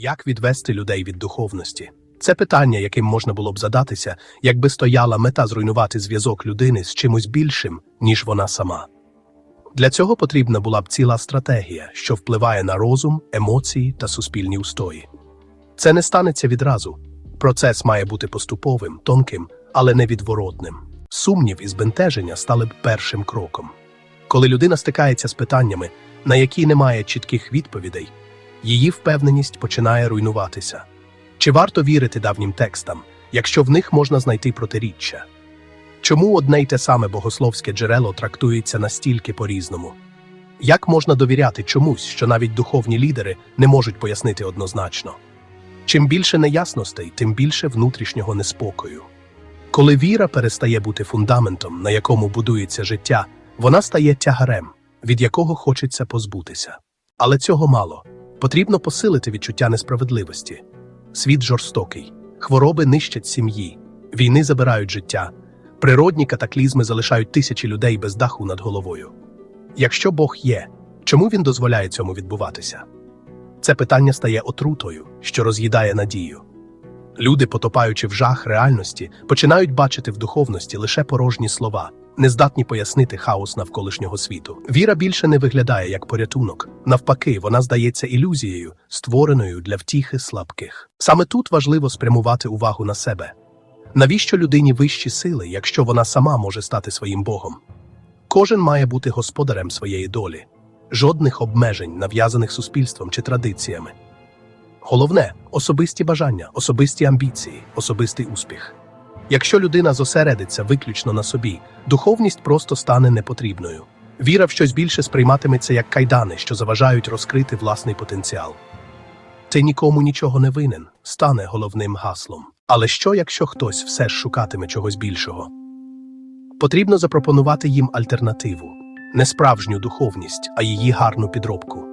Як відвести людей від духовності? Це питання, яким можна було б задатися, якби стояла мета зруйнувати зв'язок людини з чимось більшим, ніж вона сама. Для цього потрібна була б ціла стратегія, що впливає на розум, емоції та суспільні устої. Це не станеться відразу. Процес має бути поступовим, тонким, але невідворотним. Сумнів і збентеження стали б першим кроком. Коли людина стикається з питаннями, на які немає чітких відповідей, її впевненість починає руйнуватися. Чи варто вірити давнім текстам, якщо в них можна знайти протиріччя? Чому одне й те саме богословське джерело трактується настільки по-різному? Як можна довіряти чомусь, що навіть духовні лідери не можуть пояснити однозначно? Чим більше неясностей, тим більше внутрішнього неспокою. Коли віра перестає бути фундаментом, на якому будується життя, вона стає тягарем, від якого хочеться позбутися. Але цього мало. Потрібно посилити відчуття несправедливості. Світ жорстокий, хвороби нищать сім'ї, війни забирають життя, природні катаклізми залишають тисячі людей без даху над головою. Якщо Бог є, чому він дозволяє цьому відбуватися? Це питання стає отрутою, що роз'їдає надію. Люди, потопаючи в жах реальності, починають бачити в духовності лише порожні слова, нездатні пояснити хаос навколишнього світу. Віра більше не виглядає як порятунок. Навпаки, вона здається ілюзією, створеною для втіхи слабких. Саме тут важливо спрямувати увагу на себе. Навіщо людині вищі сили, якщо вона сама може стати своїм Богом? Кожен має бути господарем своєї долі, жодних обмежень, нав'язаних суспільством чи традиціями. Головне особисті бажання, особисті амбіції, особистий успіх. Якщо людина зосередиться виключно на собі, духовність просто стане непотрібною. Віра в щось більше сприйматиметься як кайдани, що заважають розкрити власний потенціал. Ти нікому нічого не винен, стане головним гаслом. Але що, якщо хтось все ж шукатиме чогось більшого? Потрібно запропонувати їм альтернативу не справжню духовність, а її гарну підробку.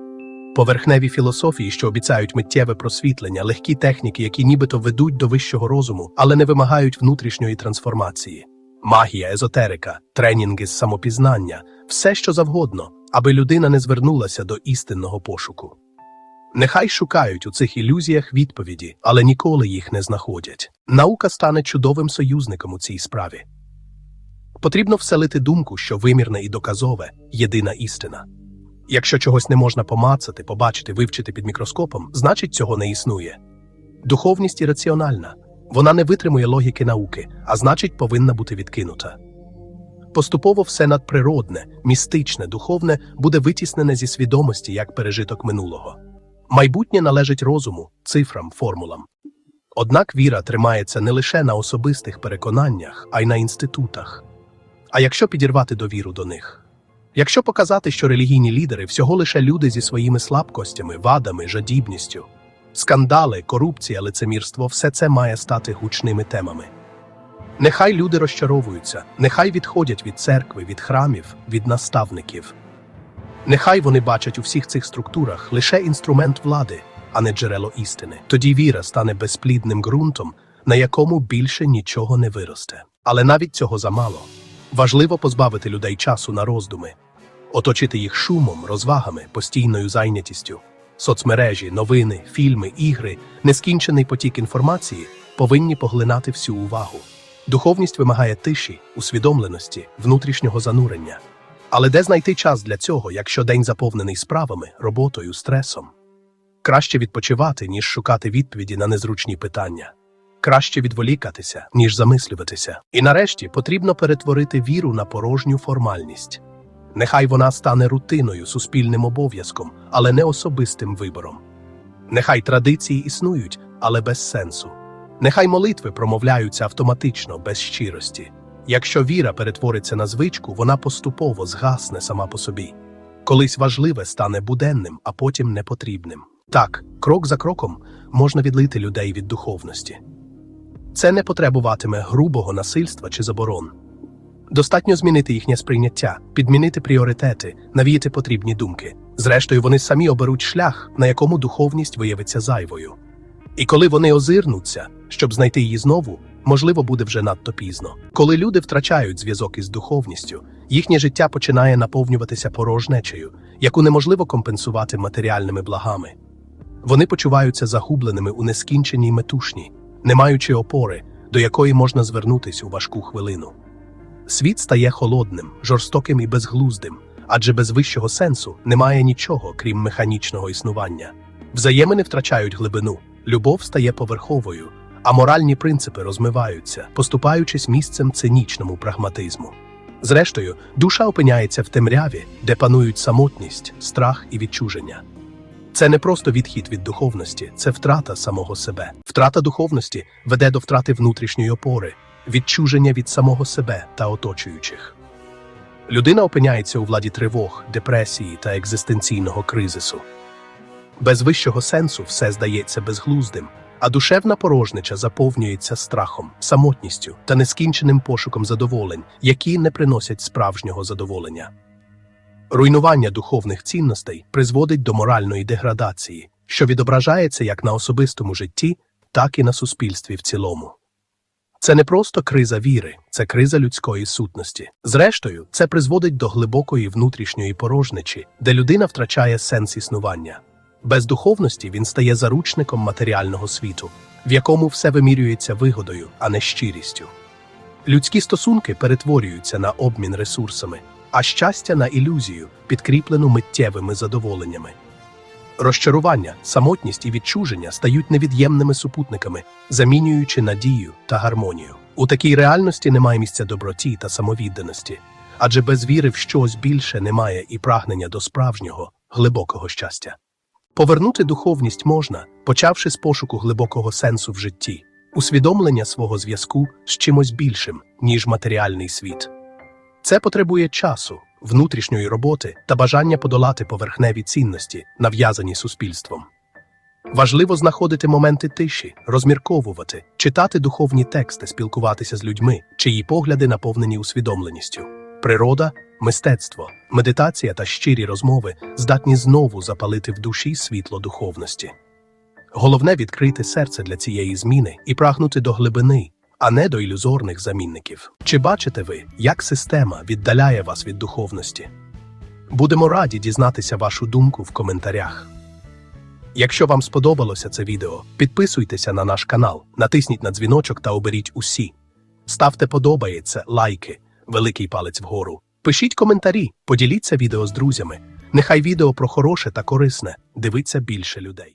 Поверхневі філософії, що обіцяють миттєве просвітлення, легкі техніки, які нібито ведуть до вищого розуму, але не вимагають внутрішньої трансформації. Магія, езотерика, тренінги з самопізнання все що завгодно, аби людина не звернулася до істинного пошуку. Нехай шукають у цих ілюзіях відповіді, але ніколи їх не знаходять. Наука стане чудовим союзником у цій справі. Потрібно вселити думку, що вимірне і доказове єдина істина. Якщо чогось не можна помацати, побачити, вивчити під мікроскопом, значить цього не існує. Духовність ірраціональна. Вона не витримує логіки науки, а значить, повинна бути відкинута. Поступово все надприродне, містичне, духовне буде витіснене зі свідомості як пережиток минулого. Майбутнє належить розуму, цифрам, формулам. Однак віра тримається не лише на особистих переконаннях, а й на інститутах. А якщо підірвати довіру до них? Якщо показати, що релігійні лідери всього лише люди зі своїми слабкостями, вадами, жадібністю, скандали, корупція, лицемірство все це має стати гучними темами. Нехай люди розчаровуються, нехай відходять від церкви, від храмів, від наставників. Нехай вони бачать у всіх цих структурах лише інструмент влади, а не джерело істини. Тоді віра стане безплідним ґрунтом, на якому більше нічого не виросте. Але навіть цього замало. Важливо позбавити людей часу на роздуми, оточити їх шумом, розвагами, постійною зайнятістю. Соцмережі, новини, фільми, ігри, нескінчений потік інформації повинні поглинати всю увагу. Духовність вимагає тиші, усвідомленості, внутрішнього занурення. Але де знайти час для цього, якщо день заповнений справами, роботою, стресом? Краще відпочивати, ніж шукати відповіді на незручні питання. Краще відволікатися, ніж замислюватися. І нарешті потрібно перетворити віру на порожню формальність. Нехай вона стане рутиною, суспільним обов'язком, але не особистим вибором. Нехай традиції існують, але без сенсу. Нехай молитви промовляються автоматично, без щирості. Якщо віра перетвориться на звичку, вона поступово згасне сама по собі. Колись важливе стане буденним, а потім непотрібним. Так, крок за кроком можна відлити людей від духовності. Це не потребуватиме грубого насильства чи заборон. Достатньо змінити їхнє сприйняття, підмінити пріоритети, навіяти потрібні думки. Зрештою, вони самі оберуть шлях, на якому духовність виявиться зайвою. І коли вони озирнуться, щоб знайти її знову, можливо, буде вже надто пізно. Коли люди втрачають зв'язок із духовністю, їхнє життя починає наповнюватися порожнечею, яку неможливо компенсувати матеріальними благами. Вони почуваються загубленими у нескінченій метушні, не маючи опори, до якої можна звернутись у важку хвилину. Світ стає холодним, жорстоким і безглуздим, адже без вищого сенсу немає нічого, крім механічного існування. Взаємини втрачають глибину, любов стає поверховою, а моральні принципи розмиваються, поступаючись місцем цинічному прагматизму. Зрештою, душа опиняється в темряві, де панують самотність, страх і відчуження. Це не просто відхід від духовності, це втрата самого себе. Втрата духовності веде до втрати внутрішньої опори, відчуження від самого себе та оточуючих. Людина опиняється у владі тривог, депресії та екзистенційного кризису. Без вищого сенсу все здається безглуздим, а душевна порожнича заповнюється страхом, самотністю та нескінченим пошуком задоволень, які не приносять справжнього задоволення. Руйнування духовних цінностей призводить до моральної деградації, що відображається як на особистому житті, так і на суспільстві в цілому. Це не просто криза віри, це криза людської сутності. Зрештою, це призводить до глибокої внутрішньої порожничі, де людина втрачає сенс існування. Без духовності він стає заручником матеріального світу, в якому все вимірюється вигодою, а не щирістю. Людські стосунки перетворюються на обмін ресурсами, а щастя на ілюзію, підкріплену миттєвими задоволеннями. Розчарування, самотність і відчуження стають невід'ємними супутниками, замінюючи надію та гармонію. У такій реальності немає місця доброті та самовідданості, адже без віри в щось більше немає і прагнення до справжнього, глибокого щастя. Повернути духовність можна, почавши з пошуку глибокого сенсу в житті, усвідомлення свого зв'язку з чимось більшим, ніж матеріальний світ. Це потребує часу, внутрішньої роботи та бажання подолати поверхневі цінності, нав'язані суспільством. Важливо знаходити моменти тиші, розмірковувати, читати духовні тексти, спілкуватися з людьми, чиї погляди наповнені усвідомленістю. Природа, мистецтво, медитація та щирі розмови здатні знову запалити в душі світло духовності. Головне відкрити серце для цієї зміни і прагнути до глибини, а не до ілюзорних замінників. Чи бачите ви, як система віддаляє вас від духовності? Будемо раді дізнатися вашу думку в коментарях. Якщо вам сподобалося це відео, підписуйтеся на наш канал, натисніть на дзвіночок та оберіть усі. Ставте подобається, лайки, великий палець вгору. Пишіть коментарі, поділіться відео з друзями. Нехай відео про хороше та корисне дивиться більше людей.